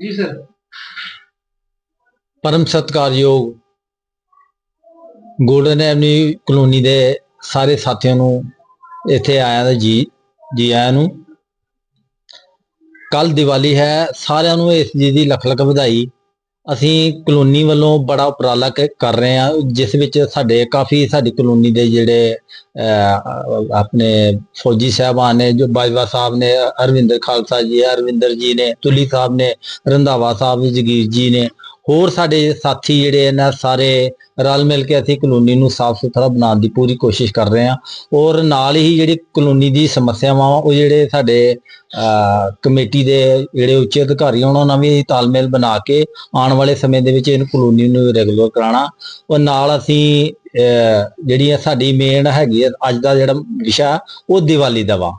ਜੀ ਸਰ। ਪਰਮ ਸਤਿਕਾਰਯੋਗ golden avenue colony ਦੇ ਸਾਰੇ ਸਾਥੀਆਂ ਨੂੰ ਇੱਥੇ ਆਇਆ ਦਾ ਜੀ ਜੀ ਆਇਆਂ ਨੂੰ। ਕੱਲ ਦੀਵਾਲੀ ਹੈ, ਸਾਰਿਆਂ ਨੂੰ ਇਸ ਜੀ ਦੀ ਲੱਖ ਲੱਖ ਵਧਾਈ। ਅਸੀਂ ਕਲੋਨੀ ਵੱਲੋਂ ਬੜਾ ਉਪਰਾਲਾ ਕ- ਕਰ ਰਹੇ ਹਾਂ ਜਿਸ ਵਿੱਚ ਸਾਡੇ ਕਾਫੀ ਸਾਡੀ ਕਲੋਨੀ ਦੇ ਜਿਹੜੇ ਅਹ, ਆਪਣੇ ਫੌਜੀ ਸਾਹਿਬਾਨ ਨੇ ਜੋ ਬਾਜਵਾ ਸਾਹਿਬ ਨੇ ਅਰਵਿੰਦਰ ਖਾਲਸਾ ਜੀ ਅਰਵਿੰਦਰ ਜੀ ਨੇ ਤੁਲੀ ਸਾਹਿਬ ਨੇ ਰੰਧਾਵਾ ਸਾਹਿਬ ਜਗੀਰ ਜੀ ਨੇ ਹੋਰ ਸਾਡੇ ਸਾਥੀ ਜਿਹੜੇ ਇਹਨਾਂ ਸਾਰੇ ਰਲ ਮਿਲ ਕੇ ਅਸੀਂ ਕਲੋਨੀ ਨੂੰ ਸਾਫ਼ ਸੁਥਰਾ ਬਣਾਉਣ ਦੀ ਪੂਰੀ ਕੋਸ਼ਿਸ਼ ਕਰ ਰਹੇ ਹਾਂ। ਔਰ ਨਾਲ ਹੀ ਜਿਹੜੀ ਕਲੋਨੀ ਦੀ ਸਮੱਸਿਆਵਾਂ ਉਹ ਜਿਹੜੇ ਸਾਡੇ ਅਹ, ਕਮੇਟੀ ਦੇ ਜਿਹੜੇ ਉੱਚ ਅਧਿਕਾਰੀ ਆ, ਉਹਨਾਂ ਨਾਲ ਵੀ ਤਾਲਮੇਲ ਬਣਾ ਕੇ ਆਉਣ ਵਾਲੇ ਸਮੇਂ ਦੇ ਵਿੱਚ ਇਹਨੂੰ ਕਲੋਨੀ ਨੂੰ ਰੈਗੂਲਰ ਕਰਾਉਣਾ। ਔਰ ਨਾਲ ਅਸੀਂ ਅਹ, ਜਿਹੜੀ ਆ ਸਾਡੀ ਮੇਨ ਹੈਗੀ ਆ ਅੱਜ ਦਾ ਜਿਹੜਾ ਵਿਸ਼ਾ ਉਹ ਦੀਵਾਲੀ ਦਾ ਵਾ।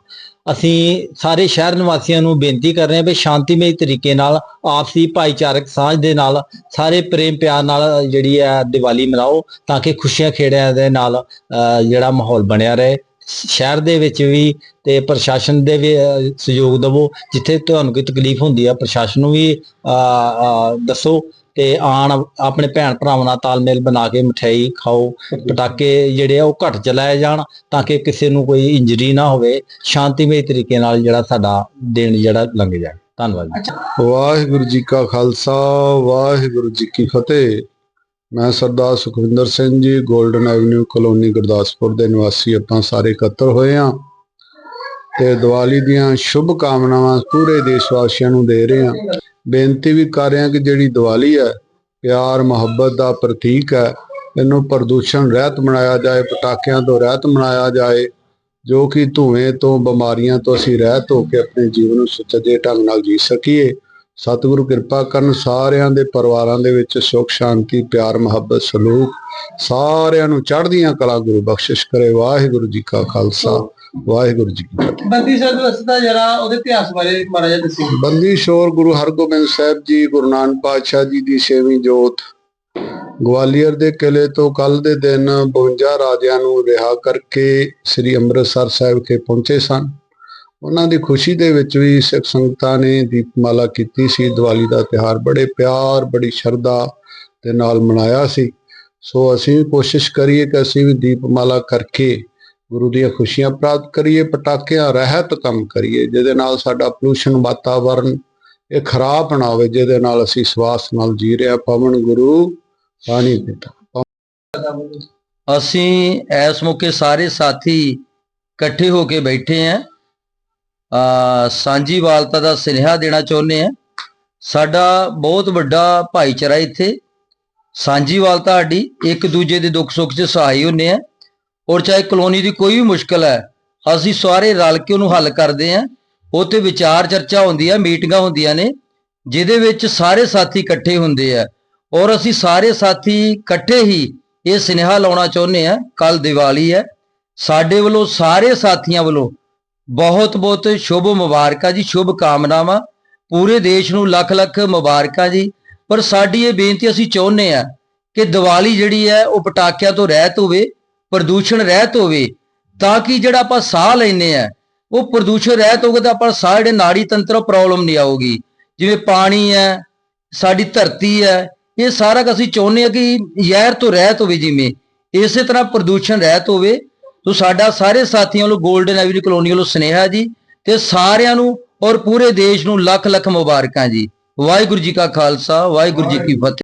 ਅਸੀਂ ਸਾਰੇ ਸ਼ਹਿਰ ਨਿਵਾਸੀਆਂ ਨੂੰ ਬੇਨਤੀ ਕਰ ਰਹੇ ਹਾਂ ਵੀ ਸ਼ਾਂਤੀਮਈ ਤਰੀਕੇ ਨਾਲ ਆਪਸੀ ਭਾਈਚਾਰਕ ਸਾਂਝ ਦੇ ਨਾਲ ਸਾਰੇ ਪ੍ਰੇਮ ਪਿਆਰ ਨਾਲ ਜਿਹੜੀ ਹੈ ਦੀਵਾਲੀ ਮਨਾਓ ਤਾਂ ਕਿ ਖੁਸ਼ੀਆਂ ਖੇੜਿਆਂ ਦੇ ਨਾਲ ਅਹ, ਜਿਹੜਾ ਮਾਹੌਲ ਬਣਿਆ ਰਹੇ। ਸ਼ਹਿਰ ਦੇ ਵਿੱਚ ਵੀ ਤੇ ਪ੍ਰਸ਼ਾਸਨ ਦੇ ਵੀ ਸਹਿਯੋਗ ਦਿਵੋ ਜਿੱਥੇ ਤੁਹਾਨੂੰ ਕੋਈ ਤਕਲੀਫ ਹੁੰਦੀ ਆ ਪ੍ਰਸ਼ਾਸਨ ਨੂੰ ਵੀ ਅਹ, ਦੱਸੋ। ਤੇ ਆਣ ਆਪਣੇ ਭੈਣ ਭਰਾਵਾਂ ਨਾਲ ਤਾਲਮੇਲ ਬਣਾ ਕੇ ਮਠਿਆਈ ਖਾਓ, ਪਟਾਕੇ ਜਿਹੜੇ ਆ ਉਹ ਘੱਟ ਚਲਾਏ ਜਾਣ ਤਾਂ ਕਿ ਕਿਸੇ ਨੂੰ ਕੋਈ ਇੰਜਰੀ ਨਾ ਹੋਵੇ, ਸ਼ਾਂਤੀਮਈ ਤਰੀਕੇ ਨਾਲ ਜਿਹੜਾ ਸਾਡਾ ਦਿਨ ਜਿਹੜਾ ਲੰਘ ਜਾਏ। ਧੰਨਵਾਦ ਵਾਹਿਗੁਰੂ ਜੀ ਕਾ ਖਾਲਸਾ, ਵਾਹਿਗੁਰੂ ਜੀ ਕੀ ਫਤਿਹ। ਮੈਂ ਸਰਦਾਰ Sukhwinder Singh ji golden avenue colony, Gurdaspur ਦੇ ਨਿਵਾਸੀ ਆਪਾਂ ਸਾਰੇ ਇਕੱਤਰ ਹੋਏ ਹਾਂ। ਤੇ ਦੀਵਾਲੀ ਦੀਆਂ ਸ਼ੁਭ ਕਾਮਨਾਵਾਂ ਪੂਰੇ ਦੇਸ਼ ਵਾਸੀਆਂ ਨੂੰ ਦੇ ਰਹੇ ਹਾਂ। ਬੇਨਤੀ ਵੀ ਕਰ ਰਹੇ ਹਾਂ ਕਿ ਜਿਹੜੀ ਦੀਵਾਲੀ ਹੈ, ਪਿਆਰ, ਮੁਹੱਬਤ ਦਾ ਪ੍ਰਤੀਕ ਹੈ, ਇਹਨੂੰ ਪ੍ਰਦੂਸ਼ਣ ਰਹਿਤ ਮਨਾਇਆ ਜਾਏ, ਪਟਾਕਿਆਂ ਤੋਂ ਰਹਿਤ ਮਨਾਇਆ ਜਾਏ, ਜੋ ਕਿ ਧੂਏ ਤੋਂ, ਬਿਮਾਰੀਆਂ ਤੋਂ ਅਸੀਂ ਰਹਿਤ ਹੋ ਕੇ ਆਪਣੇ ਜੀਵਨ ਨੂੰ ਸੁਚੱਜੇ ਢੰਗ ਨਾਲ ਜੀ ਸਕੀਏ। ਸਤਿਗੁਰੂ ਕਿਰਪਾ ਕਰਨ ਸਾਰਿਆਂ ਦੇ ਪਰਿਵਾਰਾਂ ਦੇ ਵਿੱਚ ਸੁਖ, ਸ਼ਾਂਤੀ, ਪਿਆਰ, ਮੁਹੱਬਤ, ਸਲੂਕ ਸਾਰਿਆਂ ਨੂੰ ਚੜ੍ਹਦੀਆਂ ਕਲਾ ਗੁਰੂ ਬਖਸ਼ਿਸ਼ ਕਰੇ। ਵਾਹਿਗੁਰੂ ਜੀ ਕਾ ਖਾਲਸਾ। ਵਾਹਿਗੁਰੂ ਜੀ ਕੀ ਫਤਿਹ। ਬੰਦੀ ਸਾਹਿਬ ਰਸਤਾ ਜਰਾ ਉਹਦੇ ਇਤਿਹਾਸ ਬਾਰੇ ਮਾੜਾ ਜਿਹਾ ਦੱਸਿਓ ਬੰਦੀ ਸ਼ੋਰ ਗੁਰੂ ਹਰਗੋਬਿੰਦ ਸਾਹਿਬ ਜੀ ਗੁਰੂ ਨਾਨਕ ਪਾਤਸ਼ਾਹ ਜੀ ਦੀ ਛੇਵੀਂ ਜੋਤ। ਗਵਾਲੀਅਰ ਦੇ ਕਿਲੇ ਤੋਂ ਕੱਲ ਦੇ ਦਿਨ 52 ਰਾਜਿਆਂ ਨੂੰ ਰਿਹਾ ਕਰਕੇ ਸ੍ਰੀ ਅੰਮ੍ਰਿਤਸਰ ਸਾਹਿਬ ਕੇ ਪਹੁੰਚੇ ਸਨ। ਉਹਨਾਂ ਦੀ ਖੁਸ਼ੀ ਦੇ ਵਿੱਚ ਵੀ ਸਿੱਖ ਸੰਗਤਾਂ ਨੇ ਦੀਪਮਾਲਾ ਕੀਤੀ ਸੀ। ਦੀਵਾਲੀ ਦਾ ਤਿਉਹਾਰ ਬੜੇ ਪਿਆਰ ਬੜੀ ਸ਼ਰਧਾ ਦੇ ਨਾਲ ਮਨਾਇਆ ਸੀ। ਸੋ ਅਸੀਂ ਵੀ ਕੋਸ਼ਿਸ਼ ਕਰੀਏ ਕਿ ਅਸੀਂ ਵੀ ਦੀਪਮਾਲਾ ਕਰਕੇ ਗੁਰੂ ਦੀਆਂ ਖੁਸ਼ੀਆਂ ਪ੍ਰਾਪਤ ਕਰੀਏ, ਪਟਾਕਿਆਂ ਰਹਿਤ ਕੰਮ ਕਰੀਏ, ਜਿਹਦੇ ਨਾਲ ਸਾਡਾ ਪੋਲੂਸ਼ਨ ਵਾਤਾਵਰਨ ਇਹ ਖਰਾਬ ਨਾ ਹੋਵੇ, ਜਿਹਦੇ ਨਾਲ ਅਸੀਂ ਸਵਾਸ ਨਾਲ ਜੀ ਰਿਹਾ ਪਵਨ ਗੁਰੂ ਪਾਣੀ ਪਿਤਾ ਅਸੀਂ ਇਸ ਮੌਕੇ ਸਾਰੇ ਸਾਥੀ ਇਕੱਠੇ ਹੋ ਕੇ ਬੈਠੇ ਆਂ ਆ ਸਾਂਝੀਵਾਲਤਾ ਦਾ ਸੁਨੇਹਾ ਦੇਣਾ ਚਾਹੁੰਦੇ ਆਂ ਸਾਡਾ ਬਹੁਤ ਵੱਡਾ ਭਾਈਚਾਰਾ ਇੱਥੇ। ਸਾਂਝੀ ਵਾਲਤਾ ਸਾਡੀ ਇੱਕ ਦੂਜੇ ਦੇ ਦੁੱਖ ਸੁੱਖ 'ਚ ਸਹਾਈ ਹੁੰਨੇ ਆ ਔਰ ਚਾਹੇ ਕਲੋਨੀ ਦੀ ਕੋਈ ਵੀ ਮੁਸ਼ਕਲ ਹੈ, ਅਸੀਂ ਸਾਰੇ ਰਲ ਕੇ ਉਹਨੂੰ ਹੱਲ ਕਰਦੇ ਆਂ ਉਹ ਤੇ ਵਿਚਾਰ ਚਰਚਾ ਹੁੰਦੀ ਹੈ ਮੀਟਿੰਗਾਂ ਹੁੰਦੀਆਂ ਨੇ, ਜਿਹਦੇ ਵਿੱਚ ਸਾਰੇ ਸਾਥੀ ਇਕੱਠੇ ਹੁੰਦੇ ਆ। ਔਰ ਅਸੀਂ ਸਾਰੇ ਸਾਥੀ ਇਕੱਠੇ ਹੀ ਇਹ ਸੁਨੇਹਾ ਲਾਉਣਾ ਚਾਹੁੰਦੇ ਆ ਕੱਲ ਦੀਵਾਲੀ ਹੈ। ਸਾਡੇ ਵੱਲੋਂ, ਸਾਰੇ ਸਾਥੀਆਂ ਵੱਲੋਂ ਬਹੁਤ ਬਹੁਤ ਸ਼ੁਭ ਮੁਬਾਰਕਾਂ ਜੀ, ਸ਼ੁਭ ਕਾਮਨਾਵਾਂ। ਪੂਰੇ ਦੇਸ਼ ਨੂੰ ਲੱਖ ਲੱਖ ਮੁਬਾਰਕਾਂ ਜੀ। ਪਰ ਸਾਡੀ ਇਹ ਬੇਨਤੀ ਅਸੀਂ ਚਾਹੁੰਦੇ ਆ ਕਿ ਦੀਵਾਲੀ ਜਿਹੜੀ ਹੈ, ਉਹ ਪਟਾਕਿਆਂ ਤੋਂ ਰਹਿਤ ਹੋਵੇ। ਪ੍ਰਦੂਸ਼ਣ ਰਹਿਤ ਹੋਵੇ ਤਾਂ ਕਿ ਜਿਹੜਾ ਆਪਾਂ ਸਾਹ ਲੈਨੇ ਆ ਉਹ ਪ੍ਰਦੂਸ਼ਣ ਰਹਿਤ ਹੋਵੇ ਤਾਂ ਆਪਾਂ ਸਾਹ ਜਿਹੜੇ ਨਾੜੀ ਤੰਤਰ ਪ੍ਰੋਬਲਮ ਨਹੀਂ ਆਊਗੀ। ਜਿਵੇਂ ਪਾਣੀ ਹੈ ਸਾਡੀ ਧਰਤੀ ਹੈ ਇਹ ਸਾਰਾ ਕੁਝ ਅਸੀਂ ਚਾਹੁੰਦੇ ਆ ਕਿ ਜ਼ਹਿਰ ਤੋਂ ਰਹਿਤ ਹੋਵੇ ਜਿਵੇਂ। ਇਸੇ ਤਰ੍ਹਾਂ ਪ੍ਰਦੂਸ਼ਣ ਰਹਿਤ ਹੋਵੇ ਤੋ ਸਾਡਾ ਸਾਰੇ ਸਾਥੀਆਂ ਵੱਲੋਂ 골ਡਨ ਐਵਨਿਊ ਕਲੋਨੀ ਵੱਲੋਂ ਸੁਨੇਹਾ ਜੀ ਤੇ ਸਾਰਿਆਂ ਨੂੰ ਔਰ ਪੂਰੇ ਦੇਸ਼ ਨੂੰ ਲੱਖ ਲੱਖ ਮੁਬਾਰਕਾਂ ਜੀ। ਵਾਹਿਗੁਰੂ ਜੀ ਕਾ ਖਾਲਸਾ ਵਾਹਿਗੁਰੂ ਜੀ ਕੀ ਫਤਿਹ।